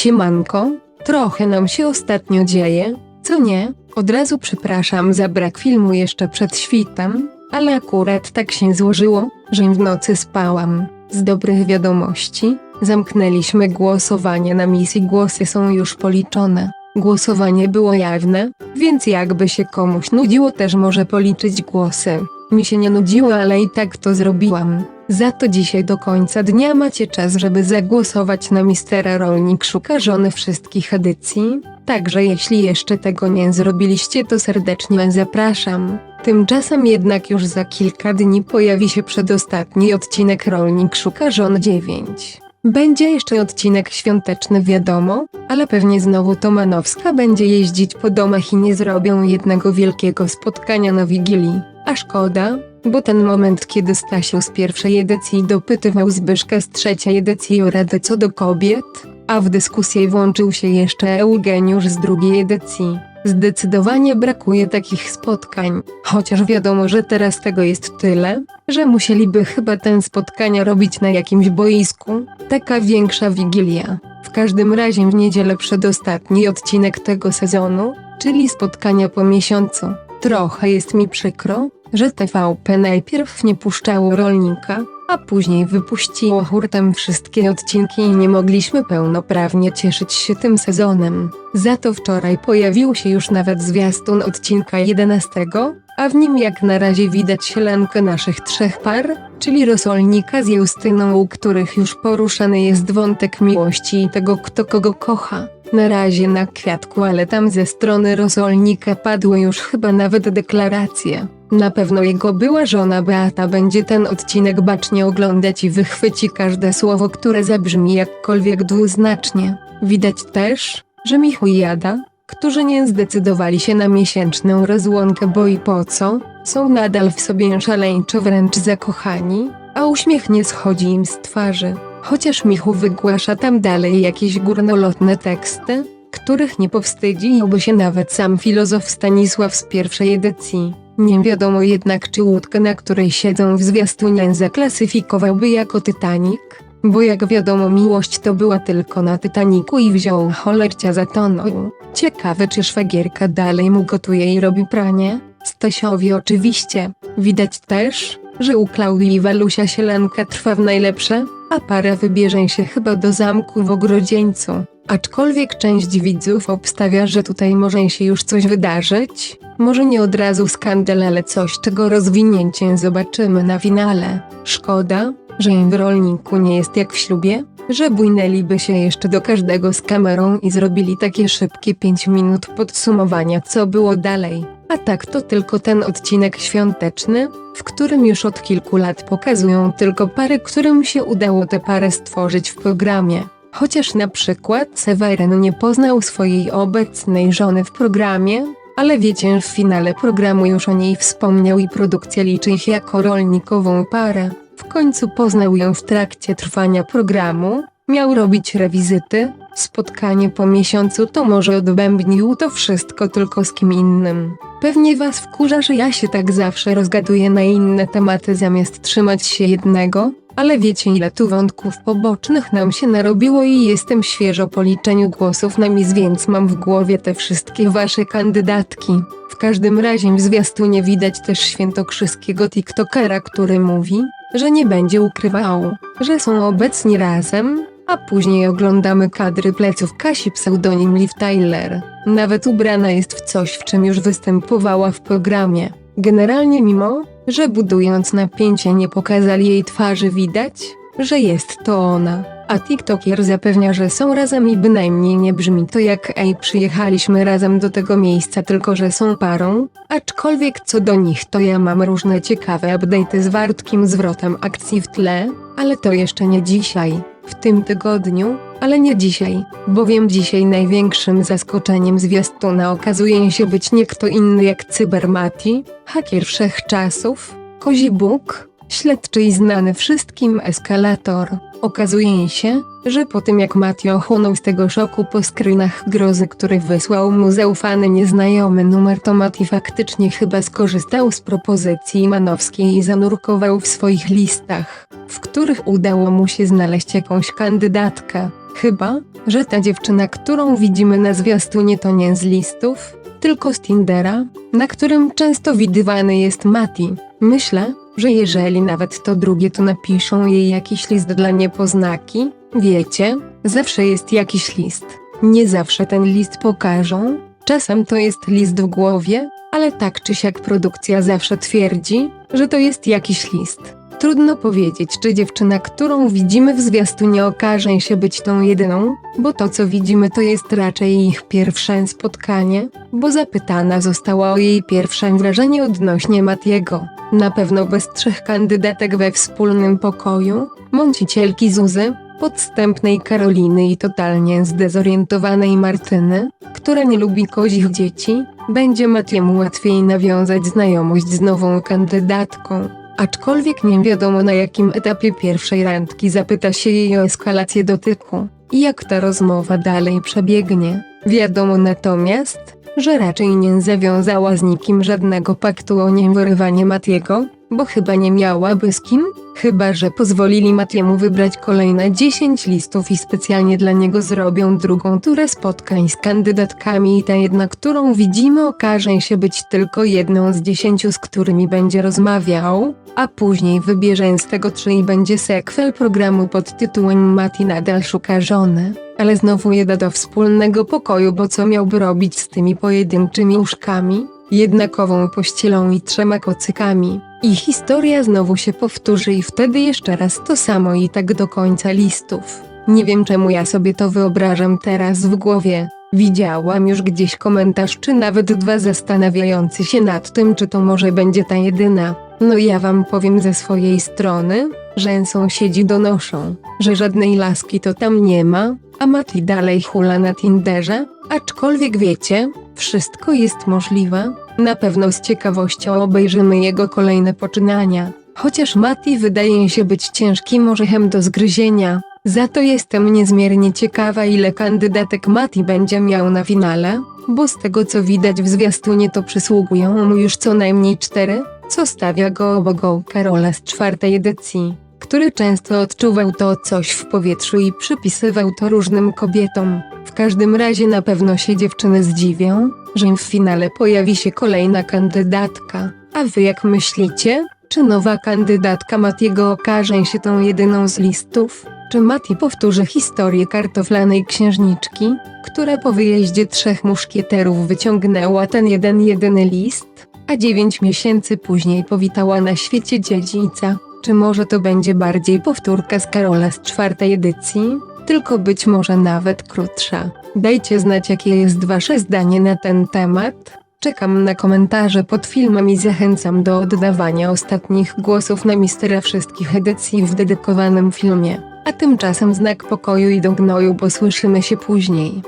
Siemanko, trochę nam się ostatnio dzieje, co nie? Od razu przepraszam za brak filmu jeszcze przed świtem, ale akurat tak się złożyło, że w nocy spałam. Z dobrych wiadomości, zamknęliśmy głosowanie na misji głosy są już policzone. Głosowanie było jawne, więc jakby się komuś nudziło też może policzyć głosy. Mi się nie nudziło, ale i tak to zrobiłam. Za to dzisiaj do końca dnia macie czas, żeby zagłosować na mistera Rolnik Szuka Żony wszystkich edycji. Także jeśli jeszcze tego nie zrobiliście, to serdecznie zapraszam. Tymczasem jednak już za kilka dni pojawi się przedostatni odcinek Rolnik Szuka Żon 9. Będzie jeszcze odcinek świąteczny wiadomo, ale pewnie znowu Tomanowska będzie jeździć po domach i nie zrobią jednego wielkiego spotkania na Wigilii. A szkoda, bo ten moment kiedy Stasiu z pierwszej edycji dopytywał Zbyszka z trzeciej edycji o radę co do kobiet, a w dyskusję włączył się jeszcze Eugeniusz z drugiej edycji. Zdecydowanie brakuje takich spotkań, chociaż wiadomo, że teraz tego jest tyle, że musieliby chyba ten spotkania robić na jakimś boisku, taka większa wigilia. W każdym razie w niedzielę przedostatni odcinek tego sezonu, czyli spotkania po miesiącu. Trochę jest mi przykro, że TVP najpierw nie puszczało rolnika, a później wypuściło hurtem wszystkie odcinki i nie mogliśmy pełnoprawnie cieszyć się tym sezonem. Za to wczoraj pojawił się już nawet zwiastun odcinka 11, a w nim jak na razie widać sielankę naszych trzech par, czyli Rosolnika z Justyną, u których już poruszany jest wątek miłości i tego kto kogo kocha. Na razie na kwiatku, ale tam ze strony Rosolnika padły już chyba nawet deklaracje. Na pewno jego była żona Beata będzie ten odcinek bacznie oglądać i wychwyci każde słowo, które zabrzmi jakkolwiek dwuznacznie. Widać też, że Michu Jada, którzy nie zdecydowali się na miesięczną rozłąkę, bo i po co, są nadal w sobie szaleńczo wręcz zakochani, a uśmiech nie schodzi im z twarzy. Chociaż Michu wygłasza tam dalej jakieś górnolotne teksty, których nie powstydziłby się nawet sam filozof Stanisław z pierwszej edycji. Nie wiadomo jednak czy łódkę, na której siedzą w zwiastunie zaklasyfikowałby jako Titanic, bo jak wiadomo miłość to była tylko na Titaniku i wziął cholercia za tonął. Ciekawe czy szwagierka dalej mu gotuje i robi pranie? Stasiowi oczywiście. Widać też, że u Klaudii i Walusia sielanka trwa w najlepsze, a para wybierze się chyba do zamku w Ogrodzieńcu. Aczkolwiek część widzów obstawia, że tutaj może się już coś wydarzyć. Może nie od razu skandal, ale coś czego rozwinięcie zobaczymy na finale. Szkoda, że im w rolniku nie jest jak w ślubie, że bujnęliby się jeszcze do każdego z kamerą i zrobili takie szybkie 5 minut podsumowania co było dalej. A tak to tylko ten odcinek świąteczny, w którym już od kilku lat pokazują tylko pary, którym się udało tę parę stworzyć w programie. Chociaż na przykład Seweryn nie poznał swojej obecnej żony w programie, ale wiecie, w finale programu już o niej wspomniał i produkcja liczy ich jako rolnikową parę. W końcu poznał ją w trakcie trwania programu, miał robić rewizyty, spotkanie po miesiącu to może odbębnił to wszystko tylko z kim innym. Pewnie was wkurza, że ja się tak zawsze rozgaduję na inne tematy zamiast trzymać się jednego, ale wiecie ile tu wątków pobocznych nam się narobiło i jestem świeżo po liczeniu głosów na mis, więc mam w głowie te wszystkie wasze kandydatki. W każdym razie w zwiastunie widać też świętokrzyskiego tiktokera, który mówi, że nie będzie ukrywał, że są obecni razem, a później oglądamy kadry pleców Kasi pseudonim Liv Tyler. Nawet ubrana jest w coś, w czym już występowała w programie. Generalnie mimo, że budując napięcie nie pokazali jej twarzy widać, że jest to ona. A TikToker zapewnia, że są razem i bynajmniej nie brzmi to jak ej przyjechaliśmy razem do tego miejsca tylko że są parą, aczkolwiek co do nich to ja mam różne ciekawe update'y z wartkim zwrotem akcji w tle, ale to jeszcze nie dzisiaj, w tym tygodniu, ale nie dzisiaj, bowiem dzisiaj największym zaskoczeniem zwiastuna okazuje się być nie kto inny jak Cybermati, hakier wszechczasów, kozi Bóg, śledczy i znany wszystkim eskalator. Okazuje się, że po tym jak Matio chłonął z tego szoku po screenach grozy, który wysłał mu zaufany nieznajomy numer, to Mati faktycznie chyba skorzystał z propozycji Manowskiej i zanurkował w swoich listach, w których udało mu się znaleźć jakąś kandydatkę. Chyba, że ta dziewczyna, którą widzimy na zwiastunie to nie z listów, tylko z Tindera, na którym często widywany jest Mati. Myślę, że jeżeli nawet to drugie to napiszą jej jakiś list dla niepoznaki, wiecie, zawsze jest jakiś list. Nie zawsze ten list pokażą, czasem to jest list w głowie, ale tak czy siak produkcja zawsze twierdzi, że to jest jakiś list. Trudno powiedzieć, czy dziewczyna, którą widzimy w zwiastunie okaże się być tą jedyną, bo to co widzimy to jest raczej ich pierwsze spotkanie, bo zapytana została o jej pierwsze wrażenie odnośnie Matiego. Na pewno bez trzech kandydatek we wspólnym pokoju, mącicielki Zuzy, podstępnej Karoliny i totalnie zdezorientowanej Martyny, która nie lubi kozich dzieci, będzie Matiemu łatwiej nawiązać znajomość z nową kandydatką. Aczkolwiek nie wiadomo na jakim etapie pierwszej randki zapyta się jej o eskalację dotyku i jak ta rozmowa dalej przebiegnie. Wiadomo natomiast, że raczej nie zawiązała z nikim żadnego paktu o niewyrywanie Matiego, bo chyba nie miałaby z kim, chyba że pozwolili Matiemu wybrać kolejne 10 listów i specjalnie dla niego zrobią drugą turę spotkań z kandydatkami i ta jedna, którą widzimy okaże się być tylko jedną z dziesięciu, z którymi będzie rozmawiał, a później wybierze z tego trzy i będzie sekwel programu pod tytułem Mati nadal szuka żony. Ale znowu jeda do wspólnego pokoju, bo co miałby robić z tymi pojedynczymi łóżkami? jednakową pościelą i trzema kocykami. I historia znowu się powtórzy i wtedy jeszcze raz to samo i tak do końca listów. Nie wiem czemu ja sobie to wyobrażam teraz w głowie. Widziałam już gdzieś komentarz czy nawet dwa zastanawiający się nad tym czy to może będzie ta jedyna. No ja wam powiem ze swojej strony, że sąsiedzi donoszą, że żadnej laski to tam nie ma, a Mati dalej hula na Tinderze, aczkolwiek wiecie, wszystko jest możliwe. Na pewno z ciekawością obejrzymy jego kolejne poczynania. Chociaż Mati wydaje się być ciężkim orzechem do zgryzienia, za to jestem niezmiernie ciekawa ile kandydatek Mati będzie miał na finale, bo z tego co widać w zwiastunie to przysługują mu już co najmniej cztery, co stawia go obok Karola z czwartej edycji, który często odczuwał to coś w powietrzu i przypisywał to różnym kobietom. W każdym razie na pewno się dziewczyny zdziwią, że w finale pojawi się kolejna kandydatka. A wy jak myślicie? Czy nowa kandydatka Matiego okaże się tą jedyną z listów? Czy Mati powtórzy historię kartoflanej księżniczki, która po wyjeździe trzech muszkieterów wyciągnęła ten jeden jedyny list, a dziewięć miesięcy później powitała na świecie dziedzica? Czy może to będzie bardziej powtórka z Karola z czwartej edycji? Tylko być może nawet krótsza. Dajcie znać jakie jest wasze zdanie na ten temat. Czekam na komentarze pod filmem i zachęcam do oddawania ostatnich głosów na mistera wszystkich edycji w dedykowanym filmie. A tymczasem znak pokoju i do gnoju, bo słyszymy się później.